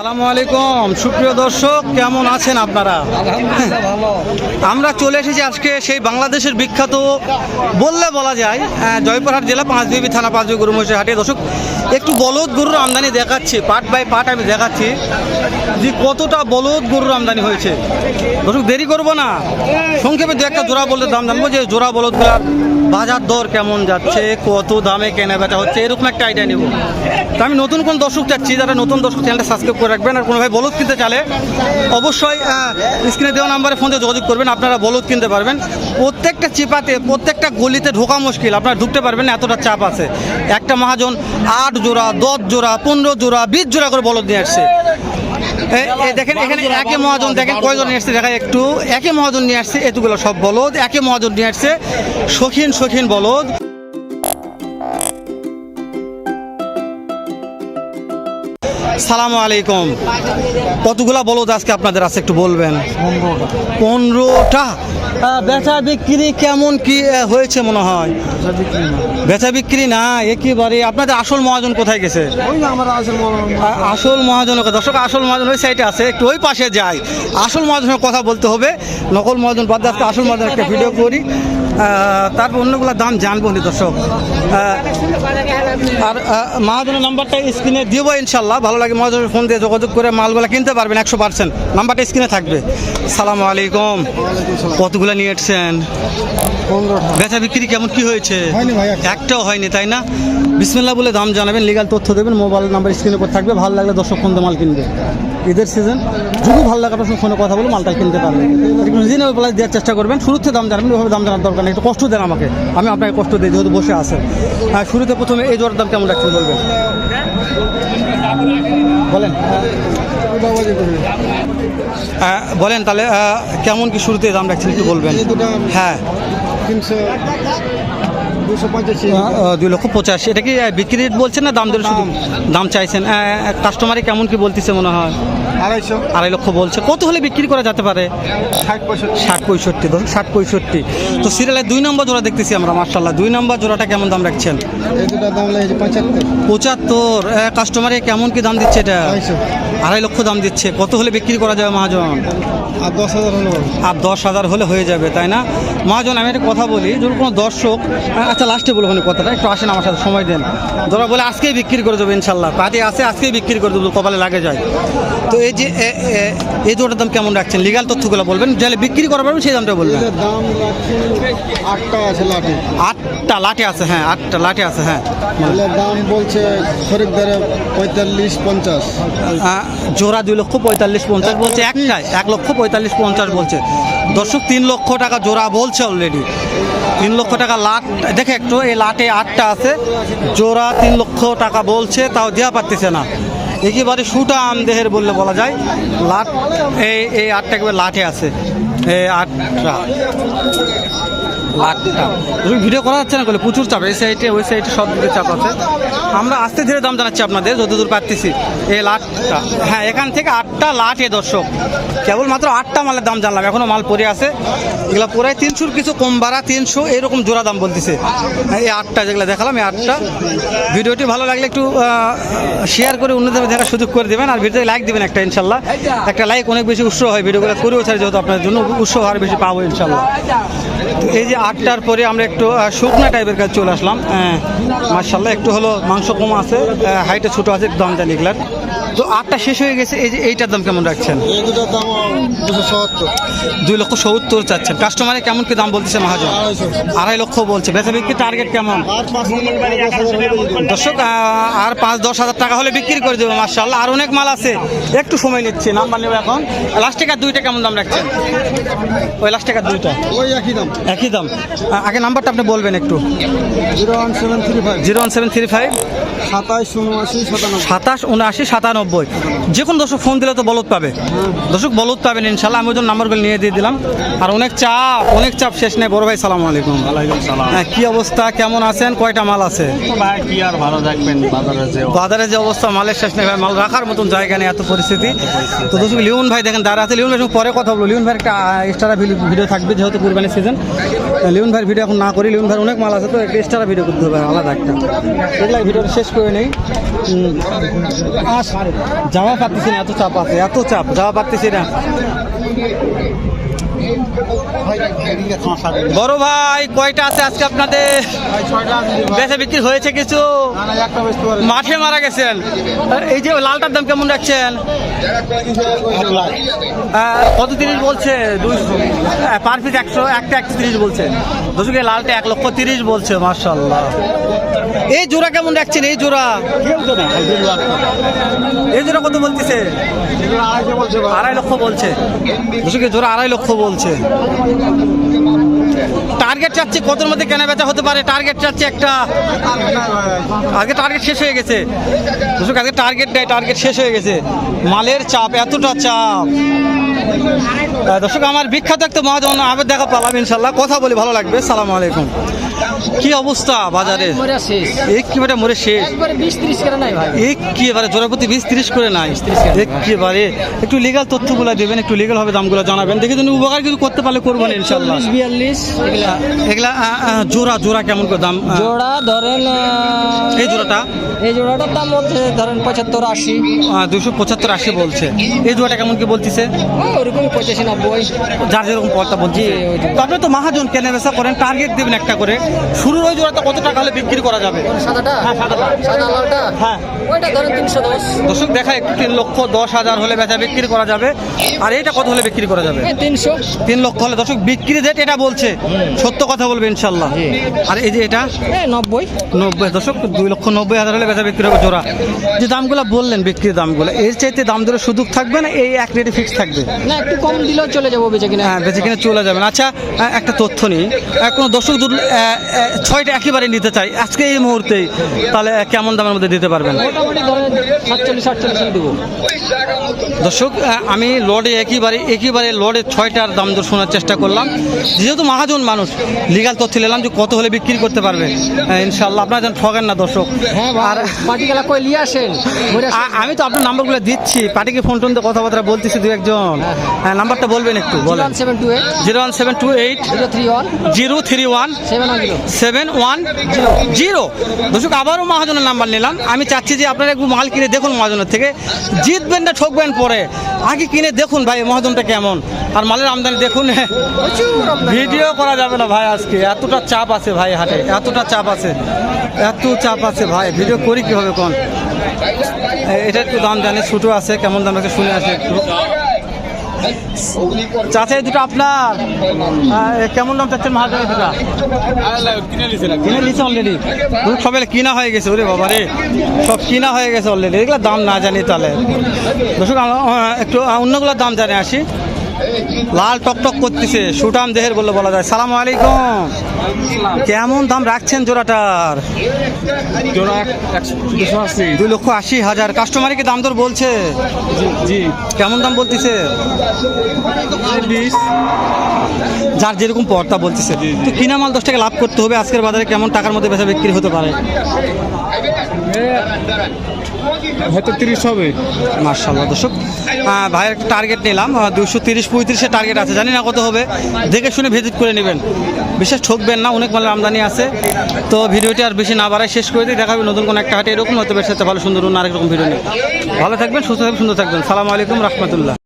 সালামু আলাইকুম। সুপ্রিয় দর্শক, কেমন আছেন আপনারা? আমরা চলে এসেছি আজকে সেই বাংলাদেশের বিখ্যাত, বললে বলা যায় জয়পুরহাট জেলা পাঁচবিবি থানা পাঁচবি গরু হাটে। দর্শক একটু বলদ গরুর আমদানি দেখাচ্ছি পার্ট বাই পার্ট আমি দেখাচ্ছি যে কতটা বলদ গরুর আমদানি হয়েছে। দর্শক দেরি করব না, সংক্ষেপে দু একটা জোড়া বলদের দাম জানব যে জোড়া বলদগুলার বাজার দর কেমন যাচ্ছে, কত দামে কেনা বেচা হচ্ছে, এরকম একটা আইডিয়া নেব। তো আমি নতুন কোন দর্শক চাচ্ছি, যারা নতুন দর্শক চ্যানেলটা সাবস্ক্রাইব করে রাখবেন আর কোনো ভাই বলদ কিনতে চালে অবশ্যই স্ক্রিনে দেওয়া নাম্বারে ফোন যোগাযোগ করবেন, আপনারা বলদ কিনতে পারবেন। প্রত্যেকটা চিপাতে, প্রত্যেকটা গলিতে ঢোকা মুশকিল, আপনারা ঢুকতে পারবেন না, এতটা চাপ আছে। একটা মহাজন আট জোড়া, দশ জোড়া, পনেরো জোড়া, বিশ জোড়া করে বলদ নিয়ে আসছে। দেখেন, এখানে একে মহাজন দেখেন, কয়জন নিয়ে আসছে দেখা একটু। একে মহাজন নিয়ে আসছে, এতগুলো সব বলদ। একে মহাজন নিয়ে আসছে শখিন শখিন বলদ। সালামু আলাইকুম। কতগুলা বলদ আজকে আপনাদের আছে একটু বলবেন? পনেরোটা। বেচা বিক্রি কেমন কি হয়েছে মনে হয়? বেচা বিক্রি না। একেবারে আপনাদের আসল মহাজন কোথায় গেছে? আসল মহাজন। দর্শক আসল মহাজন ওই সাইডে আছে একটু ওই পাশে যাই। আসল মহাজনের কথা বলতে হবে। নকল মহাজন বাদ আজকে আসল মহাজন একটা ভিডিও করি তারপর অন্যগুলোর দাম জানব নি দর্শক। আর মহাজনের নাম্বারটা স্ক্রিনে দিব ইনশাল্লাহ ভালো লাগে মহাজনের ফোন দিয়ে যোগাযোগ করে মালগুলো কিনতে পারবেন একশো পার্সেন্ট নাম্বারটা স্ক্রিনে থাকবে। সালামু আলাইকুম। কতগুলো নিয়ে এসছেন? বেচা বিক্রি কেমন কি হয়েছে। একটাও। হয়নি তাই না? বিসমিল্লা বলে দাম জানাবেন লিগাল তথ্য দেবেন মোবাইল নাম্বার স্ক্রিনের উপর থাকবে ভালো লাগলে দর্শক দিয়ে মাল কিনবে। ঈদের সিজন যদি ভালো লাগে আপনার সঙ্গে ফোনে কথা বলে মালটা কিনতে পারবেন। একটু রিজনেবল প্রাইস দেওয়ার চেষ্টা করবেন। শুরুতে দাম জানাবেন ওইভাবে দাম জানার দরকার নেই। একটু কষ্ট দেন আমাকে। আমি আপনাকে কষ্ট দিই যেহেতু বসে আছেন। আর শুরুতে প্রথমে এই জোয়ার দাম কেমন রাখছেন বলবেন? বলেন। আহ, বলেন তাহলে কেমন কি শুরুতে দাম রাখছেন একটু বলবেন? হ্যাঁ। দুই লক্ষ পঁচাশি। এটা কি বিক্রি রেট বলছেন না দাম ধরে শুধু? দাম। চাইছেন। কাস্টমারে কেমন কি বলতেছে মনে হয়? আড়াইশো। আড়াই লক্ষ বলছে। কত হলে বিক্রি করা যেতে পারে? ষাট পঁয়ষট্টি। ষাট পঁয়ষট্টি ধরুন ষাট পঁয়ষট্টি। তো সিরিয়ালের দুই নম্বর জোড়া দেখতেছি আমরা মার্শাল্লাহ দুই নম্বর জোড়াটা কেমন দাম রাখছেন? পঁচাত্তর। কাস্টমারে কেমন কি দাম দিচ্ছে এটা? আড়াই লক্ষ দাম দিচ্ছে। কত হলে বিক্রি করা যাবে মহাজন? আর দশ হাজার হলো আর দশ হাজার হলে হয়ে যাবে তাই না? মহাজন আমি একটা কথা বলি যদি কোনো দর্শক আচ্ছা লাস্টে বলব কথাটা একটু আসেন আমার সাথে সময় দেন। ধরা বলে আজকেই বিক্রি করে দেবো ইনশাল্লাহ। পার্টি আছে আজকেই বিক্রি করে দেবো কপালে লাগে যায়। তো এই যে এই দুটোর দাম কেমন রাখছেন? লিগাল তথ্যগুলো বলবেন যাহলে বিক্রি করা পারবেন সেই দামটা বলবেন। দাম আটটা আছে লাঠি। আটটা লাঠে আছে হ্যাঁ আটটা লাঠে আছে হ্যাঁ। দাম বলছে খরিদ্দারে পঁয়তাল্লিশ পঞ্চাশ। জোড়া দুই লক্ষ পঁয়তাল্লিশ পঞ্চাশ বলছে একটাই এক লক্ষ পঁয়তাল্লিশ পঞ্চাশ বলছে। দর্শক তিন লক্ষ টাকা জোড়া বলছে অলরেডি তিন লক্ষ টাকা লাট দেখে একটু, এই লাটে আটটা আছে। জোড়া তিন লক্ষ টাকা বলছে, তাও দেওয়া পারতেছে না। একেবারে সুটা আম দেহের বললে বলা যায়। লাট, এই এই আটটা একেবারে লাটে আছে। এই আটটা। লাটটা। ভিডিও করা যাচ্ছে না বলে? প্রচুর চাপ। এই সাইডে ওই সাইডে সব দিকে চাপ আছে। আমরা আস্তে ধীরে দাম জানাচ্ছি আপনাদের, যতদূর পারতেছি। এই লাটটা। হ্যাঁ এখান থেকে আটটা লাটে দর্শক। কেবলমাত্র আটটা মালের দাম জানলাম এখনও মাল পরে আছে। এগুলো পুরাই তিনশোর কিছু কম বাড়া তিনশো এরকম জোড়া দাম বলতেছে। হ্যাঁ, এই আটটা যেগুলো দেখালাম এই আটটা। ভিডিওটি ভালো লাগলে একটু শেয়ার করে অন্যদের দেখার সুযোগ করে দেবেন আর ভিডিওতে লাইক দেবেন একটা ইনশাল্লাহ। একটা লাইক অনেক বেশি উৎসাহ হয় ভিডিওগুলো করেও ছাড়ে যেহেতু আপনার জন্য উৎসাহ আর বেশি পাবো ইনশাল্লাহ। তো এই যে আটটার পরে আমরা একটু শুকনা টাইপের কাছে চলে আসলাম। মার্শাল্লাহ একটু হলো মাংস কম আছে হাইটে ছোটো আছে দাম জানি এগুলার। তো আটটা শেষ হয়ে গেছে এই যে এইটার দাম কেমন রাখছেন? এই দুটোর দাম দুশো সত্তর। দুই লক্ষ সত্তর চাচ্ছেন। কাস্টমারে কেমন কি দাম বলতেছে মহাজন? আড়াই লক্ষ বলছে। বেচা বিক্রি টার্গেট কেমন। দর্শক আর পাঁচ দশ হাজার টাকা হলে বিক্রি করে দেবো মার্শাল্লাহ আর অনেক মাল আছে। একটু সময় নিচ্ছি নাম্বার নেব এখন। লাস্ট টাকার দুইটা কেমন দাম রাখছেন? ওই লাস্ট টাকার দুইটা। ওই একই দাম। একই দাম। আগে নাম্বারটা আপনি বলবেন একটু। Zero one seven three five. Zero one seven three five. সাতাশ উনআশি সাতানব্বই। যে কোনো দর্শক ফোন দিলে তো বলদ পাবে। দর্শক বলদ পাবেন ইনশাল্লাহ আমি ওই জন্য নাম্বারগুলো নিয়ে দিয়ে দিলাম। আর অনেক চাপ অনেক চাপ শেষ নেই। বড় ভাই সালাম আলাইকুম। ওয়ালাইকুম সালাম। হ্যাঁ, কি অবস্থা? কেমন আছেন? কয়টা মাল আছে? তো ভাই কি আর ভালো থাকবেন? বাজারে যে অবস্থা। মালের শেষ নেই ভাই। মাল রাখার মতন জায়গা নেই এত পরিস্থিতি। তো দর্শক লিওন ভাই দেখেন দাঁড়া আছে। লিওন ভাই পরে কথা বলব। লিওন ভাইয়ের একটা এক্সট্রা ভিডিও থাকবে যেহেতু কুরবানি সিজন লিওন ভাইয়ের ভিডিও এখন না করি। লিওন ভাইয়ের অনেক মাল আছে তো একটা এক্সট্রা ভিডিও করতে হবে আলাদা একটা। এগুলা ভিডিওটা শেষ করে নেই আস যাওয়া পারতেছি না এত চাপ আছে এত চাপ যাওয়া পারতেছি না। বড় ভাই, কয়টা আছে আজকে আপনাদের? বেচা বিক্রি হয়েছে কিছু? মাঠে মারা গেছেন। এই যে লালটার দাম কেমন রাখছেন? কত তিরিশ বলছে? দুইশো। পার পিস একশো, একটা একশো তিরিশ বলছে। দর্শক এই লালটা এক লক্ষ তিরিশ বলছে মার্শাল্লাহ এই জোড়া কেমন রাখছেন? এই জোড়া? এই জোড়া কত বলতেছে? আড়াই লক্ষ বলছে। দর্শক এই জোড়া আড়াই লক্ষ বলছে। টার্গেট চাচ্ছে কতর মধ্যে কেনা বেচা হতে পারে? টার্গেট চাচ্ছে একটা আজকে টার্গেট শেষ হয়ে গেছে। আজকে টার্গেট দেয় টার্গেট শেষ হয়ে গেছে। মালের চাপ, এতটা চাপ। দর্শক আমার বিখ্যাত একটা মহাজন আবার দেখা পালাম ইনশাল্লাহ কথা বলি ভালো লাগবে। সালাম আলাইকুম। কি অবস্থা বাজারে? একেবারে মরে শেষ। একবারে জোড়াপতি বিশ তিরিশ করে নাই। একেবারে। একটু লিগাল তথ্যগুলো দেবেন একটু লিগাল হবে দামগুলো জানাবেন। দেখে তুমি উপকার কিছু করতে পারলে করবেন ইনশাল্লাহ বিয়াল্লিশ এগুলা। জোড়া জোড়া কেমন করে দাম জোড়া ধরেন এই জোড়াটা? এই জোড়াটার দাম হচ্ছে ধরেন পঁচাত্তর আশি। দুশো পঁচাত্তর আশি বলছে। এই জোড়াটা কেমন কি বলতেছে? ওরকম পঁচাশি নব্বই যার যেরকম পড়তা বলছি। আপনি তো মহাজন কেনে বেচা করেন টার্গেট দেবেন একটা করে। শুরুর ওই জোড়াটা কত টাকা হলে বিক্রি করা যাবে? সাদাটা? হ্যাঁ, সাদাটা। সাদা লালটা? হ্যাঁ। ওইটা ধরেন তিনশো দশ। দর্শক দেখা একটু তিন লক্ষ দশ হাজার হলে বেচা বিক্রি করা যাবে। আর এইটা কত হলে বিক্রি করা যাবে? তিনশো। তিন লক্ষ হলে। দর্শক বিক্রি রেট এটা বলছে। সত্য কথা বলবে ইনশাল্লাহ। আর এই যে এটা? নব্বই। নব্বই। দশক দুই লক্ষ নব্বই হাজার হলে বেচা বিক্রি হবে জোড়া। যে দামগুলো বললেন বিক্রির দামগুলো এর চাইতে দাম ধরে সুযোগ থাকবে না? এই এক রেটে ফিক্স থাকবে? না একটু কম দিলেও চলে যাব বেঁচে কিনা। হ্যাঁ বেঁচে কিনে চলে যাবেন। আচ্ছা একটা তথ্য নিই। কোনো দর্শক আহ, ছয়টা একেবারে নিতে চাই। আজকে এই মুহূর্তেই তাহলে কেমন দামের মধ্যে দিতে পারবেন? মোটামুটি ধরেন সাতচল্লিশ আটচল্লিশ দেবো। দর্শক আমি লর্ডে একেবারে একেবারে লর্ডে ছয়টার দাম দর শোনার চেষ্টা করলাম। যেহেতু মহাজন মানুষ লিগাল তথ্য নিলাম যে কত হলে বিক্রি করতে পারবে। ইনশাল্লাহ আপনারা যেন ঠগেন না দর্শক। হ্যাঁ আর ভাই পাটি গেলা কই লিয়ে আসেন। আমি তো আপনার নাম্বারগুলো দিচ্ছি। পার্টিকে ফোন টোন দিয়ে কথাবার্তা বলতেছি দু একজন হ্যাঁ নাম্বারটা বলবেন একটু বলেন। Seven two eight. Zero one seven two eight. Zero three one. Zero three one seven one zero. দর্শক আবারও মহাজনের নাম্বার নিলাম। আমি চাচ্ছি যে আপনারা একটু মাল কিনে দেখুন মহাজনের থেকে। জিতবেন না ঠকবেন পরে। আগে কিনে দেখুন ভাই মহাজনটা কেমন। আর মালের আমদানি দেখুন। ভিডিও করা যাবে না ভাই আজকে। এতটা চাপ আছে ভাই হাটে। এতটা চাপ আছে। এত চাপ আছে ভাই। ভিডিও করি কীভাবে কোন? এটা একটু দাম জানি। ছোটো আছে কেমন দাম আছে শুনে আসে একটু। চাচা দুটো আপনার? কেমন দাম চাচ্ছেন মহাজনের দুটা? কিনে নিচ্ছে অলরেডি সবাই কিনা হয়ে গেছে, ওরে বাবা রে। সব কিনা হয়ে গেছে অলরেডি এগুলো দাম না জানি তাহলে। দর্শক একটু অন্যগুলোর দাম জানে আসি। লাল টকটক করতেছে। সুটাম দেহের বললে বলা যায়। সালাম আলাইকুম। কেমন দাম রাখছেন জোড়াটার? দুই লক্ষ আশি হাজার। কাস্টমারকে দাম দর বলছে? জি কেমন দাম বলতেছে? যার যেরকম পর্তা বলতেছে। তো কিনা মাল দশ টাকা লাভ করতে হবে। আজকের বাজারে কেমন টাকার মধ্যে বেচা বিক্রি হতে পারে? হয়তো তিরিশ হবে। মার্শাল্লাহ দর্শক। ভাইয়ের একটা টার্গেট নিলাম। দুশো তিরিশ পঁয়ত্রিশের টার্গেট আছে। জানি না কত হবে। দেখে শুনে ভিজিট করে নেবেন। বিশেষ ঠকবেন না, অনেক মালের আমদানি আছে। তো ভিডিওটি আর বেশি না বাড়ায় শেষ করে দিই। দেখাবে নতুন কোনো একটা হাটে। এরকম হয়তো বেশ ভালো সুন্দর অন্য আরেক রকম ভিডিও নেই ভালো থাকবেন, সুস্থ থাকবেন, সুন্দর থাকবেন। সালাম আলাইকুম, রহমতুল্লাহ।